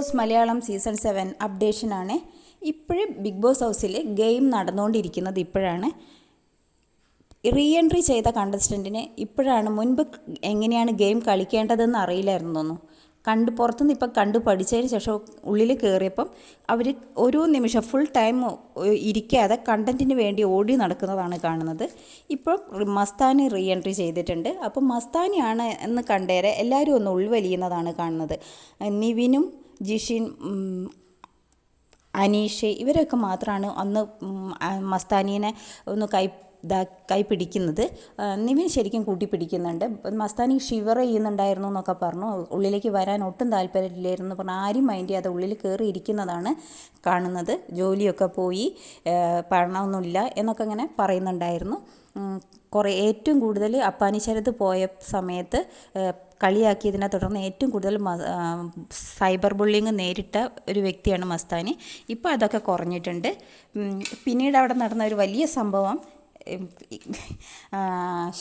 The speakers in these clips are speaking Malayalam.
ബോസ് മലയാളം സീസൺ സെവൻ അപ്ഡേഷനാണ്. ഇപ്പോഴും ബിഗ് ബോസ് ഹൗസിൽ ഗെയിം നടന്നുകൊണ്ടിരിക്കുന്നത് ഇപ്പോഴാണ്. റീ എൻട്രി ചെയ്ത കണ്ടസ്റ്റന്റിന് ഇപ്പോഴാണ് മുൻപ് എങ്ങനെയാണ് ഗെയിം കളിക്കേണ്ടതെന്ന് അറിയില്ലായിരുന്നു തോന്നുന്നു. കണ്ട് പുറത്തുനിന്ന് ഇപ്പം കണ്ട് പഠിച്ചതിന് ശേഷം ഉള്ളിൽ കയറിയപ്പം അവർ ഓരോ നിമിഷം ഫുൾ ടൈം ഇരിക്കാതെ കണ്ടന്റിന് വേണ്ടി ഓടി നടക്കുന്നതാണ് കാണുന്നത്. ഇപ്പോൾ മസ്താനി റീ എൻട്രി ചെയ്തിട്ടുണ്ട്. അപ്പം മസ്താനിയാണ് എന്ന് കണ്ടേരെ എല്ലാവരും ഒന്ന് ഉൾവലിയുന്നതാണ് കാണുന്നത്. നിവിനും ജിഷിൻ അനീഷ് ഇവരൊക്കെ മാത്രമാണ് അന്ന് മസ്താനീനെ ഒന്ന് കൈ ഇതാ കൈ പിടിക്കുന്നത്. നിവിൻ ശരിക്കും കൂട്ടി പിടിക്കുന്നുണ്ട്. മസ്താനി ഷിവർ ചെയ്യുന്നുണ്ടായിരുന്നു എന്നൊക്കെ പറഞ്ഞു. ഉള്ളിലേക്ക് വരാൻ ഒട്ടും താല്പര്യമില്ലായിരുന്നു പറഞ്ഞു ആരും മൈൻഡ് ചെയ്യാതെ ഉള്ളിൽ കയറി ഇരിക്കുന്നതാണ് കാണുന്നത്. ജോലിയൊക്കെ പോയി പഠനമൊന്നുമില്ല എന്നൊക്കെ ഇങ്ങനെ പറയുന്നുണ്ടായിരുന്നു. കുറേ ഏറ്റവും കൂടുതൽ അപ്പാനി ശരത് പോയ സമയത്ത് കളിയാക്കിയതിനെ തുടർന്ന് ഏറ്റവും കൂടുതൽ സൈബർ ബുള്ളിങ് നേരിട്ട ഒരു വ്യക്തിയാണ് മസ്താനി. ഇപ്പോൾ അതൊക്കെ കുറഞ്ഞിട്ടുണ്ട്. പിന്നീട് അവിടെ നടന്ന ഒരു വലിയ സംഭവം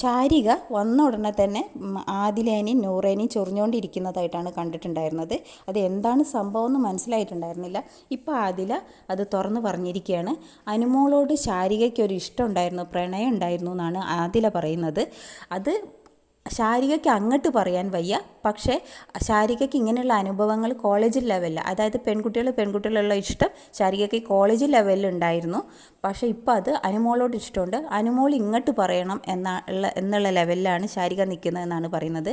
ശാരിക വന്ന ഉടനെ തന്നെ ആദിലേനെയും നൂറേനെയും ചൊറിഞ്ഞുകൊണ്ടിരിക്കുന്നതായിട്ടാണ് കണ്ടിട്ടുണ്ടായിരുന്നത്. അത് എന്താണ് സംഭവം എന്ന് മനസ്സിലായിട്ടുണ്ടായിരുന്നില്ല. ഇപ്പോൾ ആദില അത് തുറന്നു പറഞ്ഞിരിക്കുകയാണ്. അനുമോളോട് ശാരികയ്ക്ക് ഒരു ഇഷ്ടം ഉണ്ടായിരുന്നു പ്രണയം ഉണ്ടായിരുന്നു എന്നാണ് ആദില പറയുന്നത്. അത് ശാരികയ്ക്ക് അങ്ങോട്ട് പറയാൻ വയ്യ. പക്ഷേ ശാരികയ്ക്ക് ഇങ്ങനെയുള്ള അനുഭവങ്ങൾ കോളേജ് ലെവലിൽ അതായത് പെൺകുട്ടികൾ പെൺകുട്ടികളുള്ള ഇഷ്ടം ശാരികയ്ക്ക് കോളേജ് ലെവലിൽ ഉണ്ടായിരുന്നു. പക്ഷേ ഇപ്പോൾ അത് അനുമോളോട് ഇഷ്ടമുണ്ട്. അനുമോൾ ഇങ്ങോട്ട് പറയണം എന്നുള്ള എന്നുള്ള ലെവലിലാണ് ശാരിക നിൽക്കുന്നതെന്നാണ് പറയുന്നത്.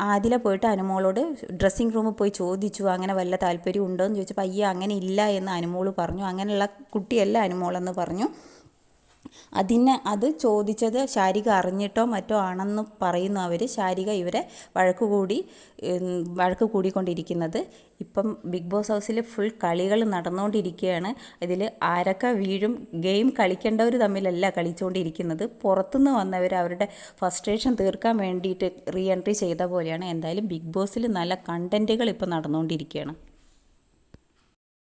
ആദ്യം പോയിട്ട് അനുമോളോട് ഡ്രസ്സിങ് റൂമിൽ പോയി ചോദിച്ചു അങ്ങനെ വല്ല താല്പര്യം ഉണ്ടോ എന്ന് ചോദിച്ചപ്പോൾ അയ്യ അങ്ങനെ ഇല്ല എന്ന് അനുമോൾ പറഞ്ഞു. അങ്ങനെയുള്ള കുട്ടിയല്ല അനുമോളെന്ന് പറഞ്ഞു. അതിന് അത് ചോദിച്ചത് ശാരിക അറിഞ്ഞിട്ടോ മറ്റോ ആണെന്ന് പറയുന്നു അവർ. ശാരിക ഇവരെ വഴക്ക് കൂടി വഴക്ക് കൂടിക്കൊണ്ടിരിക്കുന്നത്. ഇപ്പം ബിഗ് ബോസ് ഹൗസിൽ ഫുൾ കളികൾ നടന്നുകൊണ്ടിരിക്കുകയാണ്. ഇതിൽ ആരൊക്കെ വീഴും ഗെയിം കളിക്കേണ്ടവർ തമ്മിലല്ല കളിച്ചുകൊണ്ടിരിക്കുന്നത്. പുറത്തുനിന്ന് വന്നവർ അവരുടെ ഫസ്ട്രേഷൻ തീർക്കാൻ വേണ്ടിയിട്ട് റീ എൻട്രി ചെയ്ത പോലെയാണ്. എന്തായാലും ബിഗ് ബോസിൽ നല്ല കണ്ടന്റുകൾ ഇപ്പോൾ നടന്നുകൊണ്ടിരിക്കുകയാണ്.